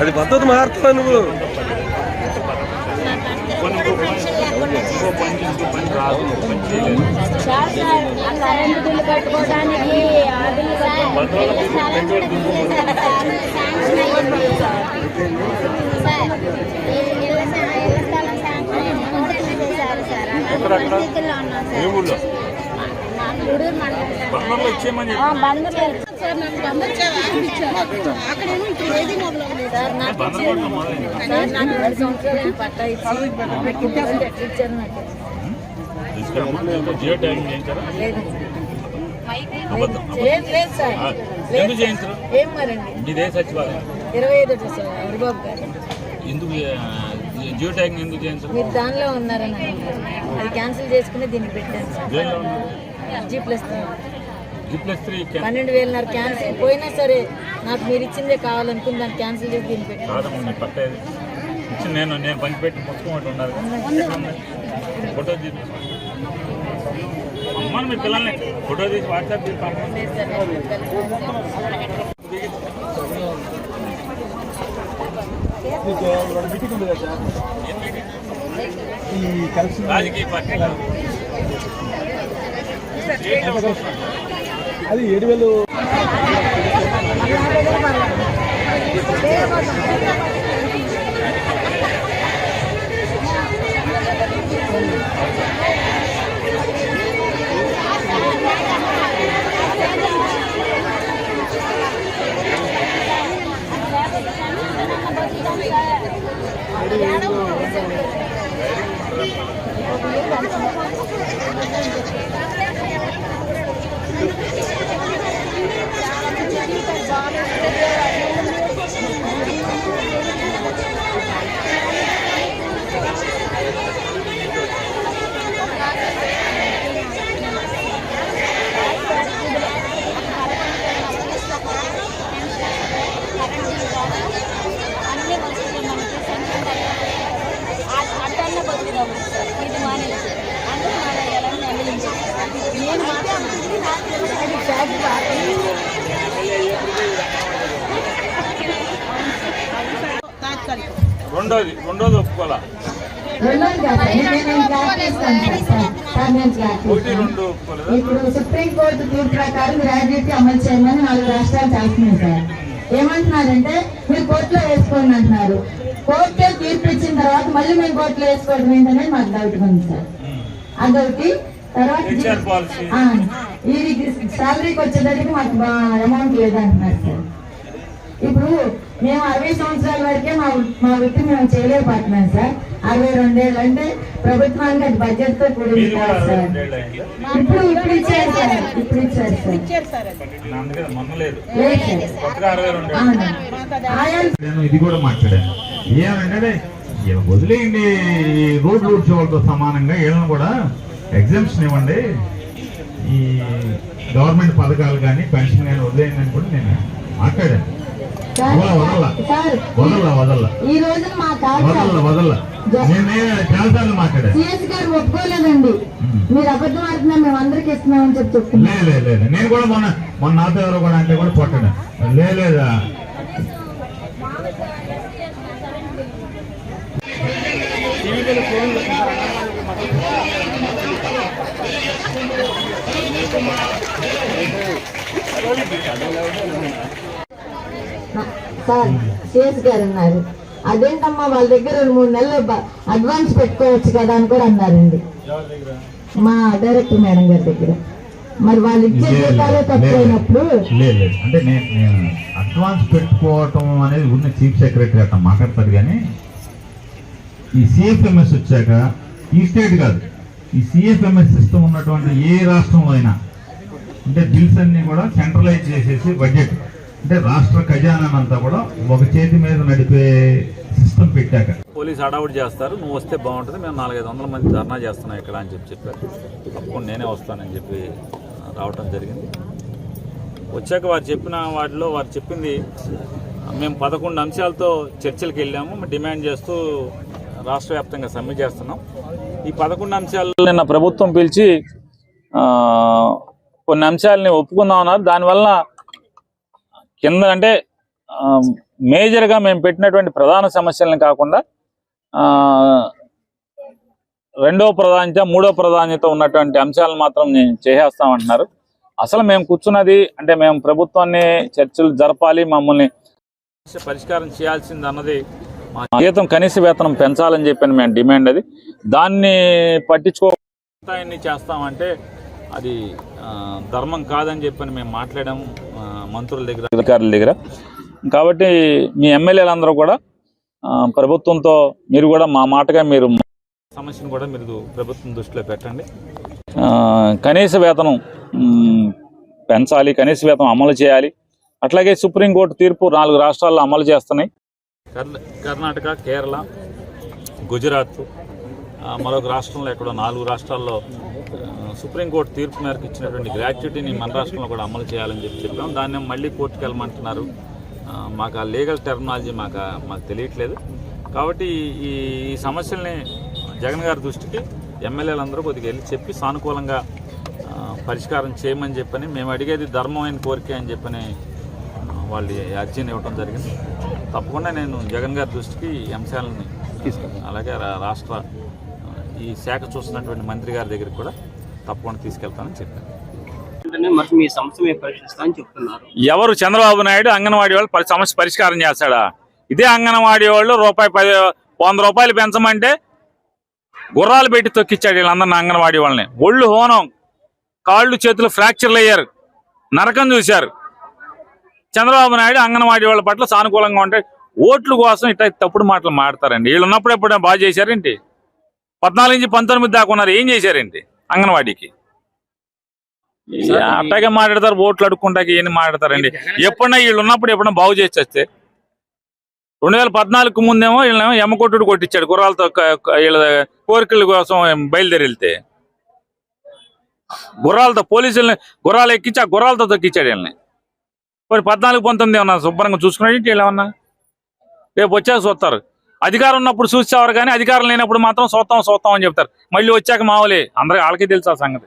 అది పద్ధతి మారుతావా నువ్వు? బంధువుల ఏ సార్ ఊళ్ళో. బంగారులో ఇచ్చేయమని బంధువులు సార్ నాకు అక్కడేమో ఇక్కడ ఏది పట్టా ఇచ్చారు జియో ట్యాగింగ్ చేయించారా లేదు లేదు సార్. ఆ, ఎందుకు చేయించరు? ఏం మరండి? మీదే సచివాలయం. ఇరవై ఐదు సార్ హరిబాబు గారు. ఎందుకు ఆ, జియో ట్యాగింగ్ ఎందుకు చేయించరు? మీరు దానిలో ఉన్నారని అది క్యాన్సిల్ చేసుకుని దీనికి పెట్టాను సార్ జీ ప్లస్ పన్నెండు వేలున్నర క్యాన్సిల్ పోయినా సరే నాకు మీరు ఇచ్చిందే కావాలనుకుని దాన్ని క్యాన్సిల్ చేసి దీన్ని పట్ట నేను నేను పంచిపెట్టి పుస్తకం ఒకటి ఉన్నారు? ఫోటో తీసి మీ పిల్లల్ని. ఫోటో తీసి వాట్సాప్ చేసి రాజకీయ పార్టీలు. అది ఏడు వేలు. అన్ని వసతులు మనకి సంక్షేమ అట్టన్న బతుకుదాం సార్ ఇది మానేసి అందరూ మన ఎలా అందించారు నేను మాత్రం అది జాబ్ తాత్కాలికం రెండోది రెండోది ఒప్పుకోవాలా రెండోది కాదు నేను నేను క్లాస్ చేస్తాను సార్. సార్ నేను క్లాస్ ఒకటి చేస్తాను. రెండు ఒప్పుకోలేదా? ఇప్పుడు సుప్రీంకోర్టు తీర్పు ప్రకారం గ్రాడ్యుయేట్ అమలు చేయమని నాలుగు రాష్ట్రాలు చేస్తున్నాయి సార్. ఏమంటున్నారంటే మీరు కోర్టులో వేసుకోండి అంటున్నారు. కోర్టే తీర్పు ఇచ్చిన తర్వాత మళ్ళీ మేము కోర్టులో వేసుకోవడం ఏంటనేది మాకు డౌట్ ఉంది సార్. అదొకటి. తర్వాత ఇది శాలరీకి వచ్చేటప్పటికి మాకు అమౌంట్ లేదంటున్నారు సార్. ఇప్పుడు మేము అరవై సంవత్సరాల వరకే మా మా వృత్తి మేము చేయలేకపోతున్నాం సార్. అరవై రెండేళ్ళు అంటే ప్రభుత్వానికి అది బడ్జెట్తో కూడా సార్. ఇప్పుడు ఇప్పుడు ఇచ్చారు సార్. ఇప్పుడు ఇచ్చారు సార్. ఇది కూడా మాట్లాడాను. ఏమంటే వదిలేయండి. ఈ రోడ్ రూట్స్ వాళ్ళతో సమానంగా వీళ్ళని కూడా ఎగ్జామ్షన్ ఇవ్వండి. ఈ గవర్నమెంట్ పథకాలు కానీ పెన్షన్ కానీ వదిలేయండి అని కూడా నేను మాట్లాడాను. సార్ వదల వదల. సార్ వదల వదల. ఈ రోజున మా కాదు వదల సార్. వదల. నేనే చాలాసార్లు మాట్లాడాను. సిఎస్ గారు ఒప్పుకోలేదండి. మీరు అబద్ధం ఆడుతున్నా మేము అందరికి ఇస్తున్నామని చెప్పి నేను కూడా మొన్న మొన్న నాతో ఎవరో కూడా అంటే కూడా లేదా సార్ సిఎస్ గారు అన్నారు. అదేంటమ్మా వాళ్ళ దగ్గర రెండు మూడు నెలలు అడ్వాన్స్ పెట్టుకోవచ్చు కదా అని కూడా అన్నారండి. మా డైరెక్టర్ మేడం గారి దగ్గర. మరి వాళ్ళు ఇచ్చే జీతాలే తక్కువైనప్పుడు లేదు అంటే నేను నేను అడ్వాన్స్ పెట్టుకోవటం అనేది ఉన్న చీఫ్ సెక్రటరీ అట్లా మాట్లాడతారు కానీ ఈ సిఎఫ్ఎంఎస్ వచ్చాక ఈ స్టేట్ కాదు. ఈ సిఎఫ్ఎంఎస్ సిస్టమ్ ఉన్నటువంటి ఏ రాష్ట్రంలో అయినా అంటే బిల్స్ అన్ని కూడా సెంట్రలైజ్ చేసేసి బడ్జెట్ అంటే రాష్ట్ర ఖజానానంతా కూడా ఒక చేతి మీద నడిపే సిస్టమ్ పెట్టాక. పోలీస్ అడౌట్ చేస్తారు నువ్వు వస్తే బాగుంటుంది మేము నాలుగైదు వందల మంది ధర్నా చేస్తున్నాం ఇక్కడ అని చెప్పి చెప్పారు. తప్పకుండా నేనే వస్తానని చెప్పి రావటం జరిగింది. వచ్చాక వారు చెప్పిన వాటిలో వారు చెప్పింది మేము పదకొండు అంశాలతో చర్చలకు వెళ్ళాము డిమాండ్ చేస్తూ రాష్ట్ర వ్యాప్తంగా సమ్మె చేస్తున్నాం. ఈ పదకొండు అంశాలు నిన్న ప్రభుత్వం పిలిచి ఆ, కొన్ని అంశాలని ఒప్పుకుందాం అన్నారు. దానివల్ల కింద అంటే మేజర్గా మేము పెట్టినటువంటి ప్రధాన సమస్యలను కాకుండా రెండవ రెండో ప్రాధాన్యత మూడో ప్రాధాన్యత ఉన్నటువంటి అంశాలను మాత్రం నేను చేసేస్తామంటున్నారు. అసలు మేము కూర్చున్నది అంటే మేము ప్రభుత్వాన్ని చర్చలు జరపాలి మమ్మల్ని పరిష్కారం చేయాల్సింది అన్నది మా జీతం కనీస వేతనం పెంచాలని చెప్పని మేము డిమాండ్ అది. దాన్ని పట్టించుకో చేస్తామంటే అది ధర్మం కాదని చెప్పని మేము మాట్లాడాము మంత్రుల దగ్గర అధికారుల దగ్గర. కాబట్టి మీ ఎమ్మెల్యేలందరూ కూడా ప్రభుత్వంతో మీరు కూడా మా మాటగా మీరు సమస్యను కూడా మీరు ప్రభుత్వం దృష్టిలో పెట్టండి. కనీస వేతనం పెంచాలి కనీస వేతనం అమలు చేయాలి. అట్లాగే సుప్రీంకోర్టు తీర్పు నాలుగు రాష్ట్రాల్లో అమలు చేస్తున్నాయి. కర్ణాటక కేరళ గుజరాత్ మరొక రాష్ట్రంలో ఎక్కడో నాలుగు రాష్ట్రాల్లో సుప్రీంకోర్టు తీర్పు మేరకు ఇచ్చినటువంటి గ్రాట్యుటీని మన రాష్ట్రంలో కూడా అమలు చేయాలని చెప్పి చెప్పాం. దాన్ని మళ్ళీ కోర్టుకు వెళ్ళమంటున్నారు. మాకు ఆ లీగల్ టెర్మినాలజీ మాకు మాకు తెలియట్లేదు. కాబట్టి ఈ ఈ సమస్యల్ని జగన్ గారి దృష్టికి ఎమ్మెల్యేలందరూ కొద్దిగా వెళ్ళి చెప్పి సానుకూలంగా పరిష్కారం చేయమని చెప్పని మేము అడిగేది ధర్మమైన కోరిక అని చెప్పని వాళ్ళు అర్జీని ఇవ్వడం జరిగింది. తప్పకుండా నేను జగన్ గారి దృష్టికి ఈ అంశాలని అలాగే రా- రాష్ట్ర ఈ శాఖ చూస్తున్నటువంటి మంత్రి గారి దగ్గరికి కూడా తప్పకుండా తీసుకెళ్తానని చెప్పాను. ఎవరు చంద్రబాబు నాయుడు అంగన్వాడీ వాళ్ళు పరి- సమస్య పరిష్కారం చేస్తాడా ఇదే అంగన్వాడీ వాళ్ళు రూపాయి పది వంద రూపాయలు పెంచమంటే గుర్రాలు పెట్టి తొక్కిచ్చాడు వీళ్ళందరిని అంగన్వాడీ వాళ్ళని. ఒళ్ళు హోనం కాళ్ళు చేతులు ఫ్రాక్చర్లు అయ్యారు నరకం చూశారు. చంద్రబాబు నాయుడు అంగన్వాడీ వాళ్ళ పట్ల సానుకూలంగా ఉంటే ఓట్ల కోసం ఇట్లా తప్పుడు మాటలు మాడతారండి. వీళ్ళు ఉన్నప్పుడు ఎప్పుడైనా బాగా చేశారేంటి పద్నాలుగు నుంచి పంతొమ్మిది దాకా ఉన్నారు. ఏం చేశారేంటి అంగన్వాడీకి? అట్టగే మాట్లాడతారు ఓట్లు అడుక్కుంటాకి ఏం మాట్లాడతారండి. ఎప్పుడన్నా వీళ్ళు ఉన్నప్పుడు ఎప్పుడన్నా బాగు చేసి వస్తే రెండు వేల పద్నాలుగు ముందేమో వీళ్ళేమో ఎమ్మకొట్టుడు కొట్టించాడు గుర్రాలతో వీళ్ళ కోరికల కోసం బయలుదేరి వెళ్తే గుర్రాలతో పోలీసుల్ని గుర్రాలు ఎక్కించి ఆ గుర్రాలతో తొక్కిచ్చాడు వీళ్ళని. మరి పద్నాలుగు పంతొమ్మిది ఏమన్నా శుభ్రంగా చూసుకునేది ఏమన్నా? రేపు వచ్చాక చూస్తారు అధికారం ఉన్నప్పుడు చూసేవారు కానీ అధికారం లేనప్పుడు మాత్రం చూస్తాం చూస్తాం అని చెప్తారు. మళ్ళీ వచ్చాక మావులే అందరికి వాళ్ళకే తెలుసు ఆ సంగతి.